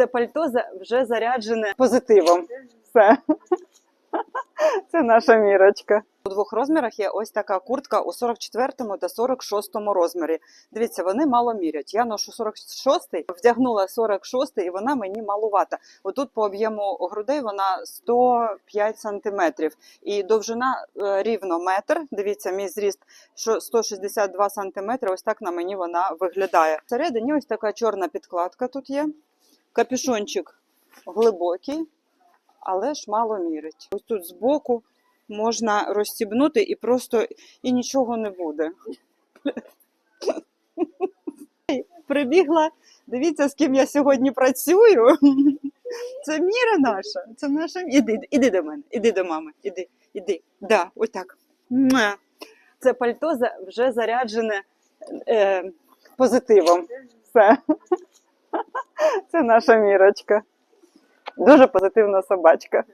Це пальто вже заряджене позитивом. Все. Це наша мірочка. У двох розмірах є ось така куртка у 44 та 46 розмірі. Дивіться, вони мало мірять. Я ношу 46, вдягнула 46 і вона мені малувата. Отут по об'єму грудей вона 105 сантиметрів. І довжина е, рівно метр. Дивіться, мій зріст що 162 сантиметри. Ось так на мені вона виглядає. Всередині ось така чорна підкладка тут є. Капюшончик глибокий, але ж мало мірить. Ось тут збоку можна розстібнути і просто і нічого не буде. Прибігла, дивіться, з ким я сьогодні працюю. Це міра наша. Це наша. Іди, іди до мене, іди до мами, іди, іди. Да, отак. Це пальто вже заряджене е, позитивом. Все. Це наша мірочка. Дуже позитивна собачка.